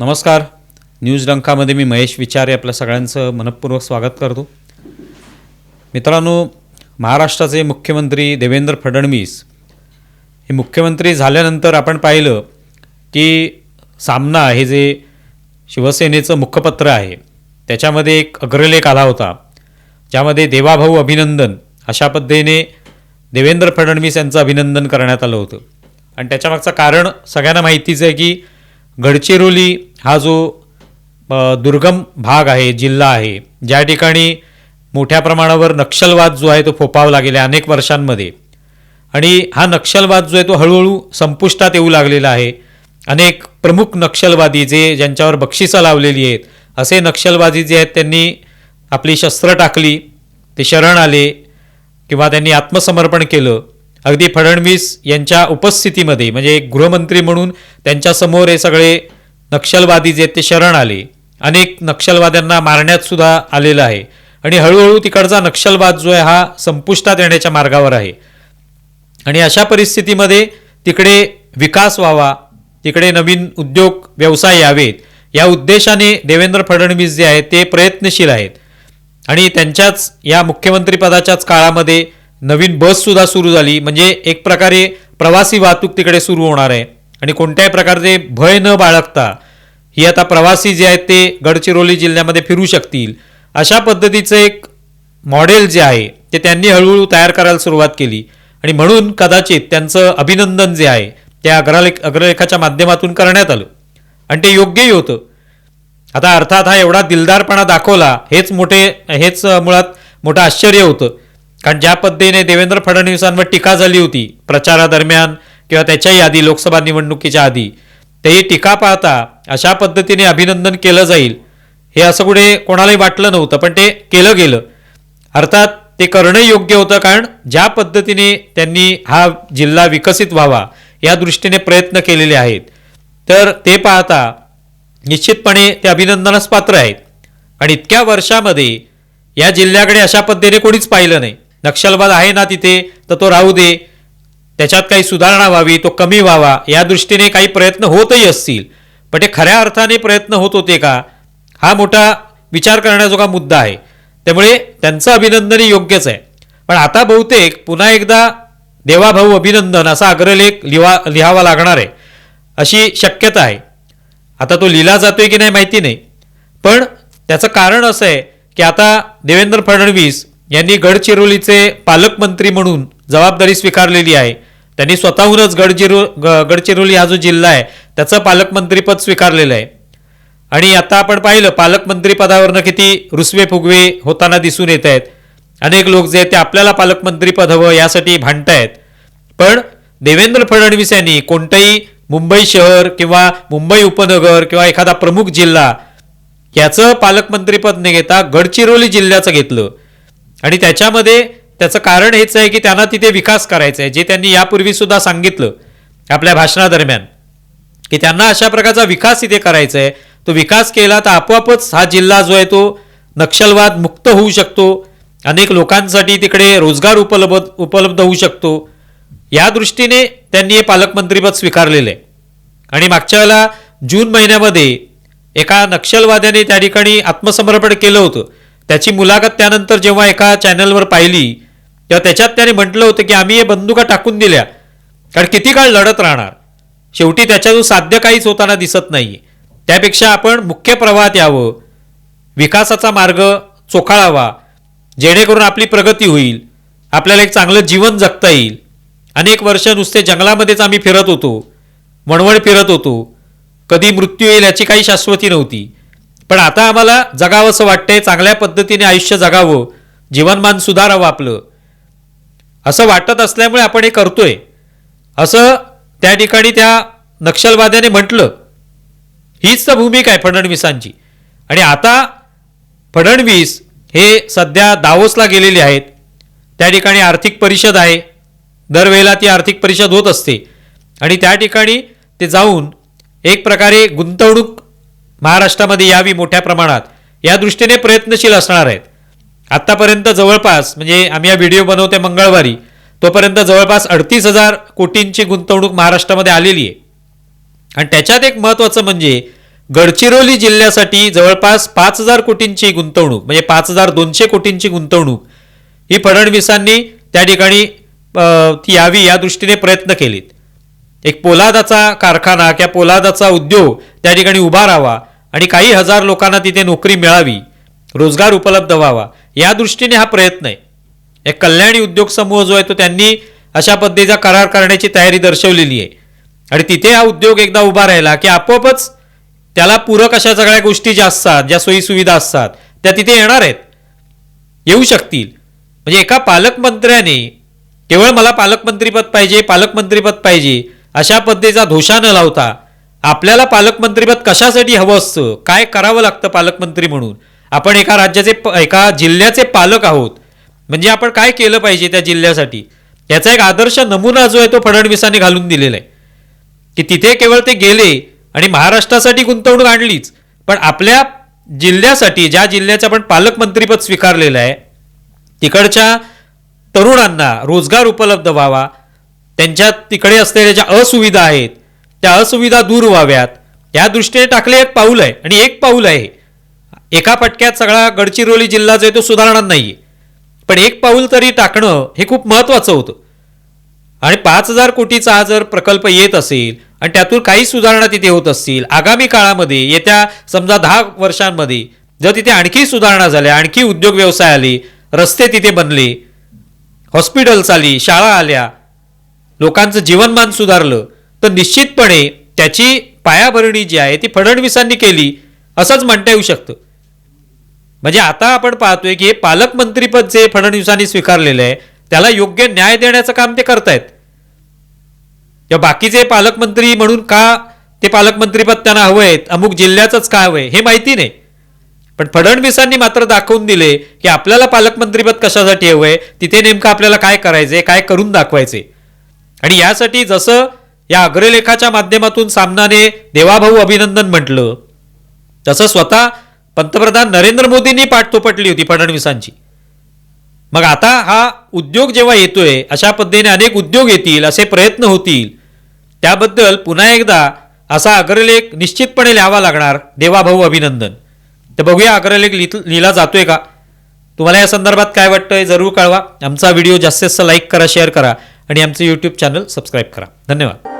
नमस्कार. न्यूज डंकामध्ये मी महेश विचारे आपल्या सगळ्यांचं मनपूर्वक स्वागत करतो. मित्रांनो महाराष्ट्राचे मुख्यमंत्री देवेंद्र फडणवीस हे मुख्यमंत्री झाल्यानंतर आपण पाहिलं की सामना हे जे शिवसेनेचं मुखपत्र आहे त्याच्यामध्ये एक अग्रलेख आला होता. ज्यामध्ये देवाभाऊ अभिनंदन अशा पद्धतीने देवेंद्र फडणवीस यांचं अभिनंदन करण्यात आलं होतं. आणि त्याच्यामागचं कारण सगळ्यांना माहितीच आहे की गडचिरोली हा जो दुर्गम भाग आहे जिल्हा आहे ज्या ठिकाणी मोठ्या प्रमाणावर नक्षलवाद जो आहे तो फोपावला गेला अनेक वर्षांमध्ये. आणि हा नक्षलवाद जो आहे तो हळूहळू संपुष्टात येऊ लागलेला आहे. अनेक प्रमुख नक्षलवादी जे ज्यांच्यावर बक्षिसं लावलेली आहेत असे नक्षलवादी जे आहेत त्यांनी आपली शस्त्र टाकली ते शरण आले किंवा त्यांनी आत्मसमर्पण केलं. अगदी फडणवीस यांच्या उपस्थितीमध्ये म्हणजे एक गृहमंत्री म्हणून त्यांच्यासमोर हे सगळे नक्षलवादी जे आहेत ते शरण आले. अनेक नक्षलवाद्यांना मारण्यात सुद्धा आलेलं आहे. आणि हळूहळू तिकडचा नक्षलवाद जो आहे हा संपुष्टात येण्याच्या मार्गावर आहे. आणि अशा परिस्थितीमध्ये तिकडे विकास व्हावा तिकडे नवीन उद्योग व्यवसाय यावेत या उद्देशाने देवेंद्र फडणवीस जे आहेत ते प्रयत्नशील आहेत. आणि त्यांच्याच या मुख्यमंत्रीपदाच्याच काळामध्ये नवीन बससुद्धा सुरू झाली. म्हणजे एक प्रकारे प्रवासी वाहतूक तिकडे सुरू होणार आहे. आणि कोणत्याही प्रकारचे भय न बाळगता ही आता प्रवासी जे आहेत ते गडचिरोली जिल्ह्यामध्ये फिरू शकतील. अशा पद्धतीचं एक मॉडेल जे आहे ते त्यांनी हळूहळू तयार करायला सुरुवात केली. आणि म्हणून कदाचित त्यांचं अभिनंदन जे आहे त्या अग्रलेख अग्रलेखाच्या माध्यमातून करण्यात आलं. आणि ते योग्यही होतं. आता अर्थात हा एवढा दिलदारपणा दाखवला हेच मोठे हेच मुळात मोठं आश्चर्य होतं. कारण ज्या पद्धतीने देवेंद्र फडणवीसांवर टीका झाली होती प्रचारादरम्यान किंवा त्याच्याही आधी लोकसभा निवडणुकीच्या आधी तेही टीका पाहता अशा पद्धतीने अभिनंदन केलं जाईल हे असं कुठे कोणालाही वाटलं नव्हतं पण ते केलं गेलं. अर्थात ते करणं योग्य होतं कारण ज्या पद्धतीने त्यांनी हा जिल्हा विकसित व्हावा या दृष्टीने प्रयत्न केलेले आहेत. तर ते पाहता निश्चितपणे ते अभिनंदनास पात्र आहेत. आणि इतक्या वर्षामध्ये या जिल्ह्याकडे अशा पद्धतीने कोणीच पाहिलं नाही. नक्षलवाद आहे ना तिथे तर तो राहू दे. त्याच्यात काही सुधारणा व्हावी तो कमी व्हावा या दृष्टीने काही प्रयत्न होतही असतील. पण ते खऱ्या अर्थाने प्रयत्न होत होते का? हा मोठा विचार करण्याजोगा मुद्दा आहे. त्यामुळे त्यांचं अभिनंदनही योग्यच आहे. पण आता बहुतेक पुन्हा एकदा देवाभाऊ अभिनंदन असा अग्रलेख लिहा लिहावा लागणार आहे. अशी शक्यता आहे. आता तो लिहिला जातोय की नाही माहिती नाही. पण त्याचं कारण असं आहे की आता देवेंद्र फडणवीस यांनी गडचिरोलीचे पालकमंत्री म्हणून जबाबदारी स्वीकारलेली आहे. त्यांनी स्वतःहूनच गडचिरो ग- गडचिरोली हा जो जिल्हा आहे त्याचं पालकमंत्रीपद स्वीकारलेलं आहे. आणि आता आपण पाहिलं पालकमंत्री पदावरनं किती रुसवे फुगवे होताना दिसून येत आहेत. अनेक लोक जे आहेत ते आपल्याला पालकमंत्री पद हवं यासाठी भांडतायत पण देवेंद्र फडणवीस यांनी कोणतंही मुंबई शहर किंवा मुंबई उपनगर किंवा एखादा प्रमुख जिल्हा याचं पालकमंत्रीपद न घेता गडचिरोली जिल्ह्याचं घेतलं. आणि त्याच्यामध्ये त्याचं कारण हेच आहे की त्यांना तिथे विकास करायचा आहे. जे त्यांनी यापूर्वी सुद्धा सांगितलं आपल्या भाषणादरम्यान की त्यांना अशा प्रकारचा विकास इथे करायचा आहे. तो विकास केला तर आपोआपच हा जिल्हा जो आहे तो नक्षलवाद मुक्त होऊ शकतो. अनेक लोकांसाठी तिकडे रोजगार उपलब्ध उपलब्ध होऊ शकतो. या दृष्टीने त्यांनी हे पालकमंत्रीपद स्वीकारलेलं आहे. आणि मागच्या वेळेला जून महिन्यामध्ये एका नक्षलवाद्याने त्या ठिकाणी आत्मसमर्पण केलं होतं. त्याची मुलाखत त्यानंतर जेव्हा एका चॅनलवर पाहिली तेव्हा त्याच्यात त्याने म्हटलं होतं की आम्ही हे बंदुका टाकून दिल्या कारण किती काळ लढत राहणार? शेवटी त्याच्यातून साध्य काहीच होताना दिसत नाही त्यापेक्षा आपण मुख्य प्रवाहात यावं विकासाचा मार्ग चोखाळावा जेणेकरून आपली प्रगती होईल आपल्याला एक चांगलं जीवन जगता येईल. अनेक वर्ष नुसते जंगलामध्येच आम्ही फिरत होतो वणवण फिरत होतो. कधी मृत्यू येईल याची काही शाश्वती नव्हती. पण आता आम्हाला जगावं असं वाटतंय चांगल्या पद्धतीने आयुष्य जगावं जीवनमान सुधारावं आपलं. असं वाटत असल्यामुळे आपण हे करतोय. असं त्या ठिकाणी त्या नक्षलवाद्याने म्हटलं. हीच तर भूमिका आहे फडणवीसांची. आणि आता फडणवीस हे सध्या दावोसला गेलेले आहेत. त्या ठिकाणी आर्थिक परिषद आहे. दरवेळेला ती आर्थिक परिषद होत असते. आणि त्या ठिकाणी ते जाऊन एक प्रकारे गुंतवणूक महाराष्ट्रामध्ये यावी मोठ्या प्रमाणात. या दृष्टीने प्रयत्नशील असणार आहेत. आत्तापर्यंत जवळपास म्हणजे आम्ही हा व्हिडिओ बनवते मंगळवारी तोपर्यंत जवळपास अडतीस हजार कोटींची गुंतवणूक महाराष्ट्रामध्ये आलेली आहे. आणि त्याच्यात एक महत्त्वाचं म्हणजे गडचिरोली जिल्ह्यासाठी जवळपास पाच हजार कोटींची गुंतवणूक म्हणजे पाच हजार दोनशे कोटींची गुंतवणूक ही फडणवीसांनी त्या ठिकाणी ती यावी या दृष्टीने प्रयत्न केलेत. एक पोलादाचा कारखाना किंवा पोलादाचा उद्योग त्या ठिकाणी उभा राहावा आणि काही हजार लोकांना तिथे नोकरी मिळावी रोजगार उपलब्ध व्हावा या दृष्टीने हा प्रयत्न आहे. एक कल्याणी उद्योग समूह जो आहे तो त्यांनी अशा पद्धतीचा करार करण्याची तयारी दर्शवलेली आहे. आणि तिथे हा उद्योग एकदा उभा राहिला की आपोआपच त्याला पूरक अशा सगळ्या गोष्टी ज्या असतात ज्या सोयीसुविधा असतात त्या तिथे येणार आहेत. येऊ शकतील. म्हणजे एका पालकमंत्र्याने केवळ मला पालकमंत्रीपद पाहिजे पालकमंत्रीपद पाहिजे अशा पद्धतीचा धोशा न लावता आपल्याला पालकमंत्रीपद कशासाठी हवं असतं? काय करावं लागतं पालकमंत्री म्हणून? आपण एका राज्याचे प- एका जिल्ह्याचे पालक आहोत. म्हणजे आपण काय केलं पाहिजे त्या जिल्ह्यासाठी? त्याचा एक आदर्श नमुना जो आहे तो फडणवीसांनी घालून दिलेला आहे. की तिथे केवळ ते गेले आणि महाराष्ट्रासाठी गुंतवणूक आणलीच. पण आपल्या जिल्ह्यासाठी ज्या जिल्ह्याचं आपण पालकमंत्रीपद स्वीकारलेलं आहे तिकडच्या तरुणांना रोजगार उपलब्ध व्हावा त्यांच्या तिकडे असलेल्या ज्या असुविधा आहेत त्या असुविधा दूर व्हाव्यात. या दृष्टीने टाकले एक पाऊल आहे आणि एक पाऊल आहे. एका फटक्यात सगळा गडचिरोली जिल्हा जो आहे तो सुधारणार नाही पण एक पाऊल तरी टाकणं हे खूप महत्त्वाचं होतं. आणि पाच हजार कोटीचा हा जर प्रकल्प येत असेल आणि त्यातून काही सुधारणा तिथे होत असतील आगामी काळामध्ये येत्या समजा दहा वर्षांमध्ये जर तिथे आणखी सुधारणा झाल्या आणखी उद्योग व्यवसाय आले रस्ते तिथे बनले हॉस्पिटल्स आली शाळा आल्या लोकांचं जीवनमान सुधारलं तर निश्चितपणे त्याची पायाभरणी जी आहे ती फडणवीसांनी केली असंच म्हणता येऊ शकतं. म्हणजे आता आपण पाहतोय की हे पालकमंत्रीपद जे फडणवीसांनी स्वीकारलेलं आहे त्याला योग्य न्याय देण्याचं काम ते करतायत. या बाकीचे पालकमंत्री म्हणून का ते पालकमंत्रीपद त्यांना हवं आहेत अमुक जिल्ह्याचंच का हवंय हे माहिती नाही. पण फडणवीसांनी मात्र दाखवून दिले की आपल्याला पालकमंत्रीपद कशासाठी हवंय तिथे नेमकं आपल्याला काय करायचंय काय करून दाखवायचे आणि यासाठी जसं या अग्रलेखाच्या माध्यमातून सामनाने देवाभाऊ अभिनंदन म्हटलं. तसं स्वतः पंतप्रधान नरेंद्र मोदींनी पाठतोपटली होती फडणवीसांची. मग आता हा उद्योग जेव्हा येतोय अशा पद्धतीने अनेक उद्योग येतील असे प्रयत्न होतील. त्याबद्दल पुन्हा एकदा असा अग्रलेख निश्चितपणे लिहावा लागणार देवाभाऊ अभिनंदन. तर बघूया अग्रलेख लिहित लिहिला जातोय का? तुम्हाला या संदर्भात काय वाटतंय जरूर कळवा. आमचा व्हिडिओ जास्तीत जास्त लाईक करा शेअर करा आणि आमचं यूट्यूब चॅनल सबस्क्राईब करा. धन्यवाद.